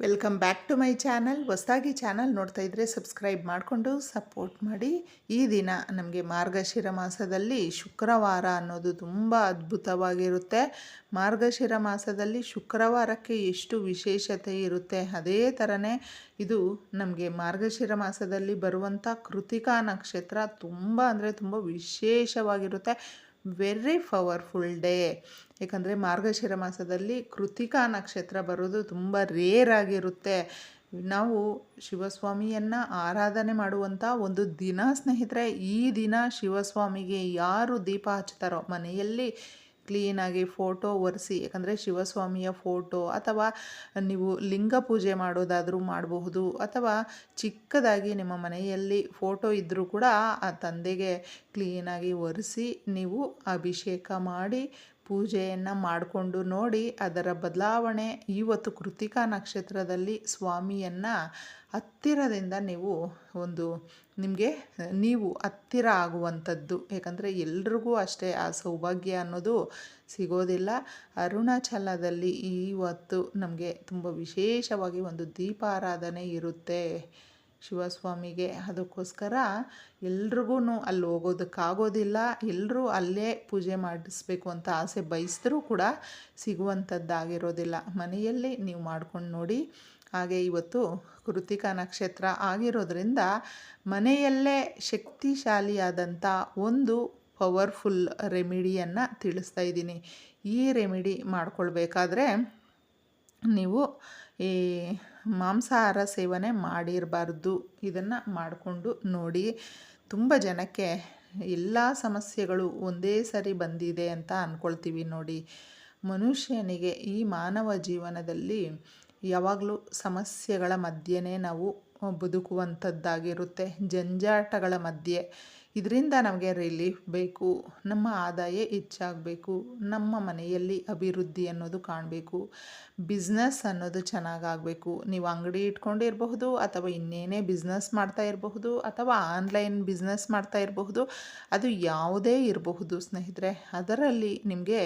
Welcome back to my channel ಹೊಸದಾಗಿ channel ನೋಡ್ತಾ ಇದ್ದರೆ ಸಬ್ಸ್ಕ್ರೈಬ್ ಮಾಡಿಕೊಂಡು ಸಪೋರ್ಟ್ ಮಾಡಿ. ಈ ದಿನ ನಮಗೆ ಮಾರ್ಗಶಿರ ಮಾಸದಲ್ಲಿ ಶುಕ್ರವಾರ ಅನ್ನೋದು ತುಂಬ ಅದ್ಭುತವಾಗಿರುತ್ತೆ. ಮಾರ್ಗಶಿರ ಮಾಸದಲ್ಲಿ ಶುಕ್ರವಾರಕ್ಕೆ ಎಷ್ಟು ವಿಶೇಷತೆ ಇರುತ್ತೆ ಅದೇ ಥರನೇ ಇದು ನಮಗೆ ಮಾರ್ಗಶಿರ ಮಾಸದಲ್ಲಿ ಬರುವಂಥ ಕೃತಿಕಾ ನಕ್ಷತ್ರ ತುಂಬ ಅಂದರೆ ತುಂಬ ವಿಶೇಷವಾಗಿರುತ್ತೆ. ವೆರಿ ಪವರ್ಫುಲ್ ಡೇ ಏಕೆಂದರೆ ಮಾರ್ಗಶಿರ ಮಾಸದಲ್ಲಿ ಕೃತಿಕಾ ನಕ್ಷತ್ರ ಬರೋದು ತುಂಬ ರೇರ್ ಆಗಿರುತ್ತೆ. ನಾವು ಶಿವಸ್ವಾಮಿಯನ್ನು ಆರಾಧನೆ ಮಾಡುವಂಥ ಒಂದು ದಿನ ಸ್ನೇಹಿತರೆ, ಈ ದಿನ ಶಿವಸ್ವಾಮಿಗೆ ಯಾರು ದೀಪ ಹಚ್ತಾರೋ ಮನೆಯಲ್ಲಿ ಕ್ಲೀನಾಗಿ ಫೋಟೋ ಒರೆಸಿ, ಯಾಕಂದರೆ ಶಿವಸ್ವಾಮಿಯ ಫೋಟೋ ಅಥವಾ ನೀವು ಲಿಂಗ ಪೂಜೆ ಮಾಡೋದಾದರೂ ಮಾಡಬಹುದು, ಅಥವಾ ಚಿಕ್ಕದಾಗಿ ನಿಮ್ಮ ಮನೆಯಲ್ಲಿ ಫೋಟೋ ಇದ್ದರೂ ಕೂಡ ಆ ತಂದೆಗೆ ಕ್ಲೀನಾಗಿ ಒರೆಸಿ ನೀವು ಅಭಿಷೇಕ ಮಾಡಿ ಪೂಜೆಯನ್ನು ಮಾಡಿಕೊಂಡು ನೋಡಿ ಅದರ ಬದಲಾವಣೆ ಇವತ್ತು ಕೃತಿಕಾ ನಕ್ಷತ್ರದಲ್ಲಿ ಸ್ವಾಮಿಯನ್ನು ಹತ್ತಿರದಿಂದ ನೀವು ಒಂದು ನಿಮಗೆ ನೀವು ಹತ್ತಿರ ಆಗುವಂಥದ್ದು. ಯಾಕಂದರೆ ಎಲ್ರಿಗೂ ಅಷ್ಟೇ ಆ ಸೌಭಾಗ್ಯ ಅನ್ನೋದು ಸಿಗೋದಿಲ್ಲ. ಅರುಣಾಚಲದಲ್ಲಿ ಇವತ್ತು ನಮಗೆ ತುಂಬ ವಿಶೇಷವಾಗಿ ಒಂದು ದೀಪಾರಾಧನೆ ಇರುತ್ತೆ. ಶಿವಸ್ವಾಮಿಗೆ ಅದಕ್ಕೋಸ್ಕರ ಎಲ್ರಿಗೂ ಅಲ್ಲಿ ಹೋಗೋದಕ್ಕಾಗೋದಿಲ್ಲ ಎಲ್ಲರೂ ಅಲ್ಲೇ ಪೂಜೆ ಮಾಡಿಸ್ಬೇಕು ಅಂತ ಆಸೆ ಬಯಸಿದ್ರೂ ಕೂಡ ಸಿಗುವಂಥದ್ದಾಗಿರೋದಿಲ್ಲ. ಮನೆಯಲ್ಲಿ ನೀವು ಮಾಡ್ಕೊಂಡು ನೋಡಿ. ಹಾಗೆ ಇವತ್ತು ಕೃತಿಕಾ ನಕ್ಷತ್ರ ಆಗಿರೋದ್ರಿಂದ ಮನೆಯಲ್ಲೇ ಶಕ್ತಿಶಾಲಿಯಾದಂಥ ಒಂದು ಪವರ್ಫುಲ್ ರೆಮಿಡಿಯನ್ನು ತಿಳಿಸ್ತಾ ಇದ್ದೀನಿ. ಈ ರೆಮಿಡಿ ಮಾಡಿಕೊಳ್ಬೇಕಾದ್ರೆ ನೀವು ಈ ಮಾಂಸಾಹಾರ ಸೇವನೆ ಮಾಡಿರಬಾರ್ದು. ಇದನ್ನು ಮಾಡಿಕೊಂಡು ನೋಡಿ. ತುಂಬ ಜನಕ್ಕೆ ಎಲ್ಲ ಸಮಸ್ಯೆಗಳು ಒಂದೇ ಸರಿ ಬಂದಿದೆ ಅಂತ ಅಂದ್ಕೊಳ್ತೀವಿ ನೋಡಿ. ಮನುಷ್ಯನಿಗೆ ಈ ಮಾನವ ಜೀವನದಲ್ಲಿ ಯಾವಾಗಲೂ ಸಮಸ್ಯೆಗಳ ಮಧ್ಯೆನೇ ನಾವು ಬದುಕುವಂಥದ್ದಾಗಿರುತ್ತೆ ಜಂಜಾಟಗಳ ಮಧ್ಯೆ ಇದರಿಂದ ನಮಗೆ ರಿಲೀಫ್ ಬೇಕು, ನಮ್ಮ ಆದಾಯ ಹೆಚ್ಚಾಗಬೇಕು, ನಮ್ಮ ಮನೆಯಲ್ಲಿ ಅಭಿವೃದ್ಧಿ ಅನ್ನೋದು ಕಾಣಬೇಕು ಬಿಸ್ನೆಸ್ ಅನ್ನೋದು ಚೆನ್ನಾಗಾಗಬೇಕು. ನೀವು ಅಂಗಡಿ ಇಟ್ಕೊಂಡಿರಬಹುದು ಅಥವಾ ಇನ್ನೇನೇ ಬಿಸ್ನೆಸ್ ಮಾಡ್ತಾ ಇರಬಹುದು, ಅಥವಾ ಆನ್ಲೈನ್ ಬಿಸ್ನೆಸ್ ಮಾಡ್ತಾ ಇರಬಹುದು, ಅದು ಯಾವುದೇ ಇರಬಹುದು. ಸ್ನೇಹಿತರೆ, ಅದರಲ್ಲಿ ನಿಮಗೆ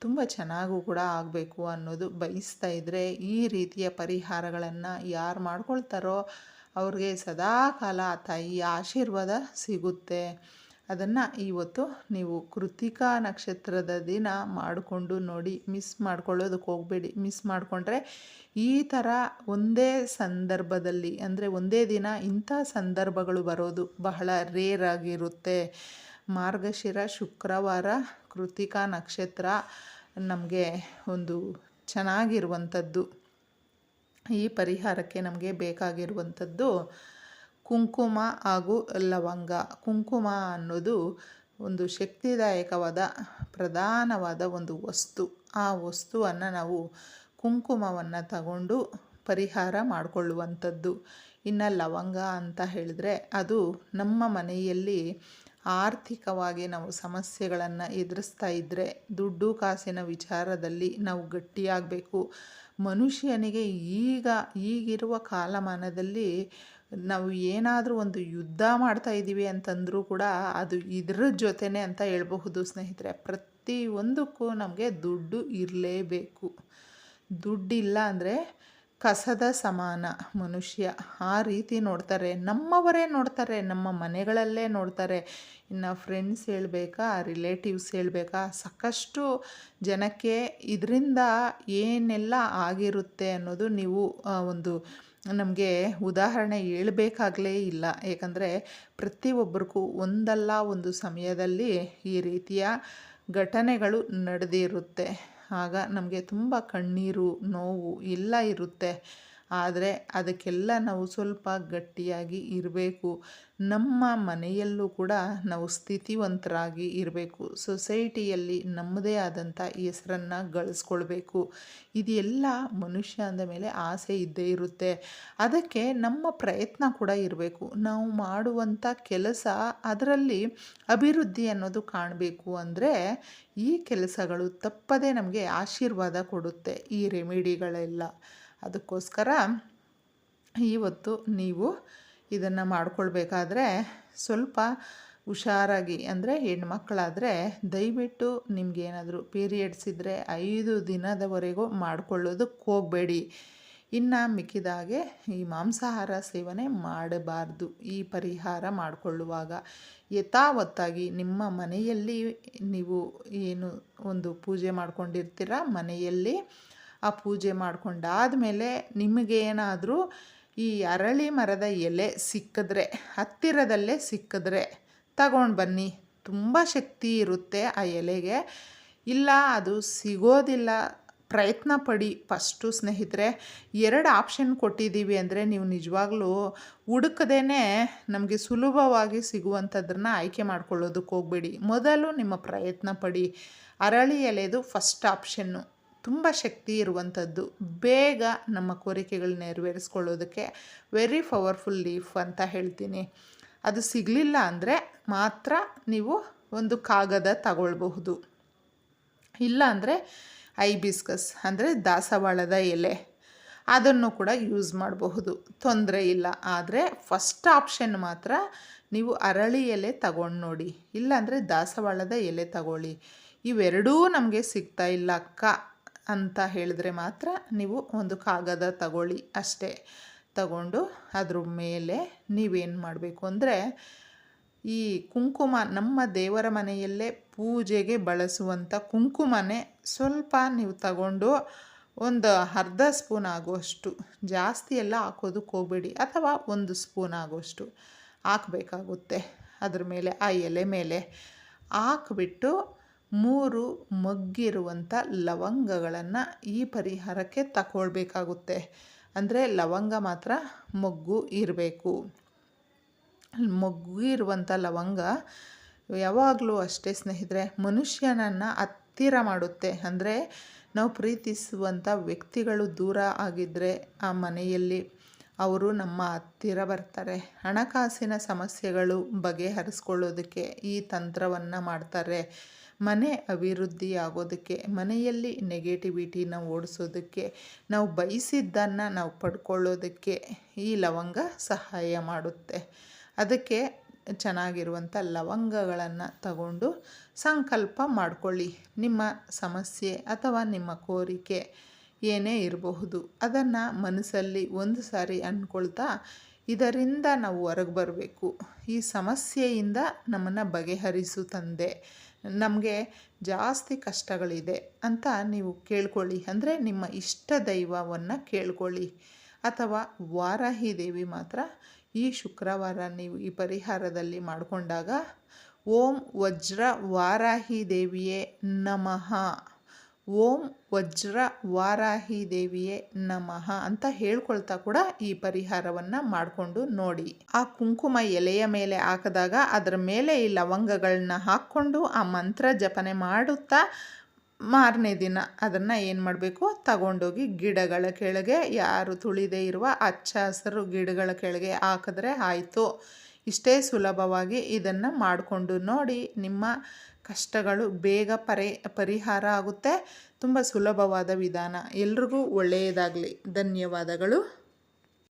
ತುಂಬ ಚೆನ್ನಾಗೂ ಕೂಡ ಆಗಬೇಕು ಅನ್ನೋದು ಬಯಸ್ತಾ ಇದ್ದರೆ ಈ ರೀತಿಯ ಪರಿಹಾರಗಳನ್ನು ಯಾರು ಮಾಡ್ಕೊಳ್ತಾರೋ ಅವ್ರಿಗೆ ಸದಾ ಕಾಲ ತಾಯಿ ಆಶೀರ್ವಾದ ಸಿಗುತ್ತೆ. ಅದನ್ನು ಇವತ್ತು ನೀವು ಕೃತಿಕಾ ನಕ್ಷತ್ರದ ದಿನ ಮಾಡಿಕೊಂಡು ನೋಡಿ ಮಿಸ್ ಮಾಡ್ಕೊಳ್ಳೋದಕ್ಕೆ ಹೋಗಬೇಡಿ. ಮಿಸ್ ಮಾಡಿಕೊಂಡ್ರೆ ಈ ಥರ ಒಂದೇ ಸಂದರ್ಭದಲ್ಲಿ, ಅಂದರೆ ಒಂದೇ ದಿನ ಇಂಥ ಸಂದರ್ಭಗಳು ಬರೋದು ಬಹಳ ರೇರ್ ಆಗಿರುತ್ತೆ. ಮಾರ್ಗಶಿರ, ಶುಕ್ರವಾರ ಕೃತಿಕಾ ನಕ್ಷತ್ರ ನಮಗೆ ಒಂದು ಚೆನ್ನಾಗಿರುವಂಥದ್ದು. ಈ ಪರಿಹಾರಕ್ಕೆ ನಮಗೆ ಬೇಕಾಗಿರುವಂಥದ್ದು ಕುಂಕುಮ ಹಾಗೂ ಲವಂಗ. ಕುಂಕುಮ ಅನ್ನೋದು ಒಂದು ಶಕ್ತಿದಾಯಕವಾದ, ಪ್ರಧಾನವಾದ ಒಂದು ವಸ್ತು. ಆ ವಸ್ತುವನ್ನು ನಾವು ಕುಂಕುಮವನ್ನು ತಗೊಂಡು ಪರಿಹಾರ ಮಾಡಿಕೊಳ್ಳುವಂಥದ್ದು. ಇನ್ನು ಲವಂಗ ಅಂತ ಹೇಳಿದ್ರೆ ಅದು ನಮ್ಮ ಮನೆಯಲ್ಲಿ ಆರ್ಥಿಕವಾಗಿ ನಾವು ಸಮಸ್ಯೆಗಳನ್ನು ಎದುರಿಸ್ತಾ ಇದ್ದರೆ ದುಡ್ಡು ಕಾಸಿನ ವಿಚಾರದಲ್ಲಿ ನಾವು ಗಟ್ಟಿಯಾಗಬೇಕು. ಮನುಷ್ಯನಿಗೆ ಈಗ, ಈಗಿರುವ ಕಾಲಮಾನದಲ್ಲಿ ನಾವು ಏನಾದರೂ ಒಂದು ಯುದ್ಧ ಮಾಡ್ತಾ ಇದ್ದೀವಿ ಅಂತಂದರೂ ಕೂಡ ಅದು ಇದ್ರ ಜೊತೆನೇ ಅಂತ ಹೇಳಬಹುದು ಸ್ನೇಹಿತರೆ. ಪ್ರತಿಯೊಂದಕ್ಕೂ ನಮಗೆ ದುಡ್ಡು ಇರಲೇಬೇಕು. ದುಡ್ಡಿಲ್ಲ ಅಂದರೆ ಕಸದ ಸಮಾನ ಮನುಷ್ಯ ಆ ರೀತಿ ನೋಡ್ತಾರೆ. ನಮ್ಮವರೇ ನೋಡ್ತಾರೆ, ನಮ್ಮ ಮನೆಗಳಲ್ಲೇ ನೋಡ್ತಾರೆ. ಇನ್ನು ಫ್ರೆಂಡ್ಸ್ ಹೇಳಬೇಕಾ ರಿಲೇಟಿವ್ಸ್ ಹೇಳಬೇಕಾ, ಸಾಕಷ್ಟು ಜನಕ್ಕೆ ಇದರಿಂದ ಏನೆಲ್ಲ ಆಗಿರುತ್ತೆ ಅನ್ನೋದು ನೀವು ಒಂದು ನಮಗೆ ಉದಾಹರಣೆ ಹೇಳಬೇಕಾಗಲೇ ಇಲ್ಲ. ಏಕೆಂದರೆ ಪ್ರತಿಯೊಬ್ಬರಿಗೂ ಒಂದಲ್ಲ ಒಂದು ಸಮಯದಲ್ಲಿ ಈ ರೀತಿಯ ಘಟನೆಗಳು ನಡೆದಿರುತ್ತೆ. ಆಗ ನಮಗೆ ತುಂಬ ಕಣ್ಣೀರು ನೋವು ಎಲ್ಲ ಇರುತ್ತೆ. ಆದರೆ ಅದಕ್ಕೆಲ್ಲ ನಾವು ಸ್ವಲ್ಪ ಗಟ್ಟಿಯಾಗಿ ಇರಬೇಕು. ನಮ್ಮ ಮನೆಯಲ್ಲೂ ಕೂಡ ನಾವು ಸ್ಥಿತಿವಂತರಾಗಿ ಇರಬೇಕು. ಸೊಸೈಟಿಯಲ್ಲಿ ನಮ್ಮದೇ ಆದಂಥ ಹೆಸರನ್ನು ಗಳಿಸ್ಕೊಳ್ಬೇಕು. ಇದೆಲ್ಲ ಮನುಷ್ಯ ಅಂದ ಮೇಲೆ ಆಸೆ ಇದ್ದೇ ಇರುತ್ತೆ. ಅದಕ್ಕೆ ನಮ್ಮ ಪ್ರಯತ್ನ ಕೂಡ ಇರಬೇಕು. ನಾವು ಮಾಡುವಂಥ ಕೆಲಸ ಅದರಲ್ಲಿ ಅಭಿವೃದ್ಧಿ ಅನ್ನೋದು ಕಾಣಬೇಕು ಅಂದರೆ ಈ ಕೆಲಸಗಳು ತಪ್ಪದೇ ನಮಗೆ ಆಶೀರ್ವಾದ ಕೊಡುತ್ತೆ ಈ ರೆಮಿಡಿಗಳೆಲ್ಲ. ಅದಕ್ಕೋಸ್ಕರ ಇವತ್ತು ನೀವು ಇದನ್ನು ಮಾಡ್ಕೊಳ್ಬೇಕಾದ್ರೆ ಸ್ವಲ್ಪ ಹುಷಾರಾಗಿ ಅಂದರೆ ಹೆಣ್ಮಕ್ಕಳಾದರೆ ದಯವಿಟ್ಟು ನಿಮಗೇನಾದರೂ ಪೀರಿಯಡ್ಸ್ ಇದ್ದರೆ ಐದು ದಿನದವರೆಗೂ ಮಾಡಿಕೊಳ್ಳೋದಕ್ಕೆ ಹೋಗಬೇಡಿ. ಇನ್ನು ಮಿಕ್ಕಿದಾಗೆ ಈ ಮಾಂಸಾಹಾರ ಸೇವನೆ ಮಾಡಬಾರ್ದು. ಈ ಪರಿಹಾರ ಮಾಡಿಕೊಳ್ಳುವಾಗ ಯಥಾವತ್ತಾಗಿ ನಿಮ್ಮ ಮನೆಯಲ್ಲಿ ನೀವು ಏನು ಒಂದು ಪೂಜೆ ಮಾಡ್ಕೊಂಡಿರ್ತೀರ ಮನೆಯಲ್ಲಿ ಆ ಪೂಜೆ ನಿಮಗೆ ನಿಮಗೇನಾದರೂ ಈ ಅರಳಿ ಮರದ ಎಲೆ ಸಿಕ್ಕಿದ್ರೆ, ಹತ್ತಿರದಲ್ಲೇ ಸಿಕ್ಕಿದ್ರೆ ತಗೊಂಡು ಬನ್ನಿ. ತುಂಬ ಶಕ್ತಿ ಇರುತ್ತೆ ಆ ಎಲೆಗೆ. ಇಲ್ಲ, ಅದು ಸಿಗೋದಿಲ್ಲ. ಪ್ರಯತ್ನ ಪಡಿ. ಫಸ್ಟು ಸ್ನೇಹಿತರೆ, ಎರಡು ಆಪ್ಷನ್ ಕೊಟ್ಟಿದ್ದೀವಿ ಅಂದರೆ ನೀವು ನಿಜವಾಗ್ಲೂ ಹುಡುಕದೇ ನಮಗೆ ಸುಲಭವಾಗಿ ಸಿಗುವಂಥದ್ರನ್ನ ಆಯ್ಕೆ ಮಾಡ್ಕೊಳ್ಳೋದಕ್ಕೆ ಹೋಗಬೇಡಿ. ಮೊದಲು ನಿಮ್ಮ ಪ್ರಯತ್ನ ಪಡಿ. ಅರಳಿ ಎಲೆದು ಫಸ್ಟ್ ಆಪ್ಷನ್ನು. ತುಂಬ ಶಕ್ತಿ ಇರುವಂಥದ್ದು. ಬೇಗ ನಮ್ಮ ಕೋರಿಕೆಗಳು ನೆರವೇರಿಸ್ಕೊಳ್ಳೋದಕ್ಕೆ ವೆರಿ ಪವರ್ಫುಲ್ ಲೀಫ್ ಅಂತ ಹೇಳ್ತೀನಿ. ಅದು ಸಿಗಲಿಲ್ಲ ಅಂದರೆ ಮಾತ್ರ ನೀವು ಒಂದು ಕಾಗದ ತಗೊಳ್ಬಹುದು. ಇಲ್ಲ ಅಂದರೆ ಐಬಿಸ್ಕಸ್ ಅಂದರೆ ದಾಸವಾಳದ ಎಲೆ. ಅದನ್ನು ಕೂಡ ಯೂಸ್ ಮಾಡಬಹುದು. ತೊಂದರೆ ಇಲ್ಲ. ಆದರೆ ಫಸ್ಟ್ ಆಪ್ಷನ್ ಮಾತ್ರ ನೀವು ಅರಳಿ ಎಲೆ ತಗೊಂಡು ನೋಡಿ. ಇಲ್ಲಾಂದರೆ ದಾಸವಾಳದ ಎಲೆ ತಗೊಳ್ಳಿ. ಇವೆರಡೂ ನಮಗೆ ಸಿಗ್ತಾ ಇಲ್ಲ ಅಕ್ಕ. ಅಂತ ಹೇಳಿದ್ರೆ ಮಾತ್ರ ನೀವು ಒಂದು ಕಾಗದ ತಗೊಳ್ಳಿ ಅಷ್ಟೇ. ತಗೊಂಡು ಅದ್ರ ಮೇಲೆ ನೀವೇನು ಮಾಡಬೇಕು ಅಂದರೆ ಈ ಕುಂಕುಮ ನಮ್ಮ ದೇವರ ಮನೆಯಲ್ಲೇ ಪೂಜೆಗೆ ಬಳಸುವಂಥ ಕುಂಕುಮನೇ ಸ್ವಲ್ಪ ನೀವು ತಗೊಂಡು ಒಂದು ಅರ್ಧ ಸ್ಪೂನ್ ಆಗುವಷ್ಟು, ಜಾಸ್ತಿ ಎಲ್ಲ ಹಾಕೋದು ಹೋಗಬೇಡಿ, ಅಥವಾ ಒಂದು ಸ್ಪೂನ್ ಆಗುವಷ್ಟು ಹಾಕಬೇಕಾಗುತ್ತೆ. ಅದ್ರ ಮೇಲೆ, ಆ ಎಲೆ ಮೇಲೆ ಹಾಕ್ಬಿಟ್ಟು ಮೂರು ಮಗ್ಗಿರುವಂಥ ಲವಂಗಗಳನ್ನು ಈ ಪರಿಹಾರಕ್ಕೆ ತಗೊಳ್ಬೇಕಾಗುತ್ತೆ ಅಂದರೆ ಲವಂಗ ಮಾತ್ರ ಮೊಗ್ಗು ಇರಬೇಕು. ಮೊಗ್ಗು ಇರುವಂಥ ಲವಂಗ ಯಾವಾಗಲೂ ಅಷ್ಟೇ ಸ್ನೇಹಿತರೆ, ಮನುಷ್ಯನನ್ನು ಹತ್ತಿರ ಮಾಡುತ್ತೆ. ಅಂದರೆ ನಾವು ಪ್ರೀತಿಸುವಂಥ ವ್ಯಕ್ತಿಗಳು ದೂರ ಆಗಿದ್ದರೆ ಆ ಮನೆಯಲ್ಲಿ ಅವರು ನಮ್ಮ ಹತ್ತಿರ ಬರ್ತಾರೆ. ಹಣಕಾಸಿನ ಸಮಸ್ಯೆಗಳು ಬಗೆಹರಿಸ್ಕೊಳ್ಳೋದಕ್ಕೆ ಈ ತಂತ್ರವನ್ನು ಮಾಡ್ತಾರೆ. ಮನೆ ಅಭಿವೃದ್ಧಿ ಆಗೋದಕ್ಕೆ ಮನೆಯಲ್ಲಿ ನೆಗೆಟಿವಿಟಿನ ಓಡಿಸೋದಕ್ಕೆ, ನಾವು ಬಯಸಿದ್ದನ್ನು ನಾವು ಪಡ್ಕೊಳ್ಳೋದಕ್ಕೆ ಈ ಲವಂಗ ಸಹಾಯ ಮಾಡುತ್ತೆ. ಅದಕ್ಕೆ ಚೆನ್ನಾಗಿರುವಂಥ ಲವಂಗಗಳನ್ನು ತಗೊಂಡು ಸಂಕಲ್ಪ ಮಾಡಿಕೊಳ್ಳಿ. ನಿಮ್ಮ ಸಮಸ್ಯೆ ಅಥವಾ ನಿಮ್ಮ ಕೋರಿಕೆ ಏನೇ ಇರಬಹುದು, ಅದನ್ನು ಮನಸ್ಸಲ್ಲಿ ಒಂದು ಸಾರಿ ಅಂದ್ಕೊಳ್ತಾ ಇದರಿಂದ ನಾವು ಹೊರಗೆ ಬರಬೇಕು. ಈ ಸಮಸ್ಯೆಯಿಂದ ನಮ್ಮನ್ನು ಬಗೆಹರಿಸು ತಂದೆ. ನಮಗೆ ಜಾಸ್ತಿ ಕಷ್ಟಗಳಿದೆ ಅಂತ ನೀವು ಕೇಳ್ಕೊಳ್ಳಿ. ಅಂದರೆ ನಿಮ್ಮ ಇಷ್ಟ ದೈವವನ್ನು ಕೇಳ್ಕೊಳ್ಳಿ. ಅಥವಾ ವಾರಾಹಿ ದೇವಿ ಮಾತ್ರ ಈ ಶುಕ್ರವಾರ ನೀವು ಈ ಪರಿಹಾರದಲ್ಲಿ ಮಾಡಿಕೊಂಡಾಗ, ಓಂ ವಜ್ರ ವಾರಾಹಿ ದೇವಿಯೇ ನಮಃ. ಓಂ ವಜ್ರ ವಾರಾಹಿ ದೇವಿಯೇ ನಮಃ ಅಂತ ಹೇಳ್ಕೊಳ್ತಾ ಕೂಡ ಈ ಪರಿಹಾರವನ್ನು ಮಾಡಿಕೊಂಡು ನೋಡಿ. ಆ ಕುಂಕುಮ ಎಲೆಯ ಮೇಲೆ ಹಾಕಿದಾಗ ಅದರ ಮೇಲೆ ಈ ಲವಂಗಗಳನ್ನ ಹಾಕ್ಕೊಂಡು ಆ ಮಂತ್ರ ಜಪನೆ ಮಾಡುತ್ತಾ ಮಾರನೇ ದಿನ ಅದನ್ನು ಏನು ಮಾಡಬೇಕು? ತಗೊಂಡೋಗಿ ಗಿಡಗಳ ಕೆಳಗೆ ಯಾರು ತುಳಿದೇ ಇರುವ ಹಚ್ಚ ಹಸಿರು ಗಿಡಗಳ ಕೆಳಗೆ ಹಾಕಿದ್ರೆ ಆಯಿತು. ಇಷ್ಟೇ ಸುಲಭವಾಗಿ ಇದನ್ನು ಮಾಡಿಕೊಂಡು ನೋಡಿ ನಿಮ್ಮ ಕಷ್ಟಗಳು ಬೇಗ ಪರಿ, ಪರಿಹಾರ ಆಗುತ್ತೆ. ತುಂಬ ಸುಲಭವಾದ ವಿಧಾನ. ಎಲ್ರಿಗೂ ಒಳ್ಳೆಯದಾಗಲಿ. ಧನ್ಯವಾದಗಳು.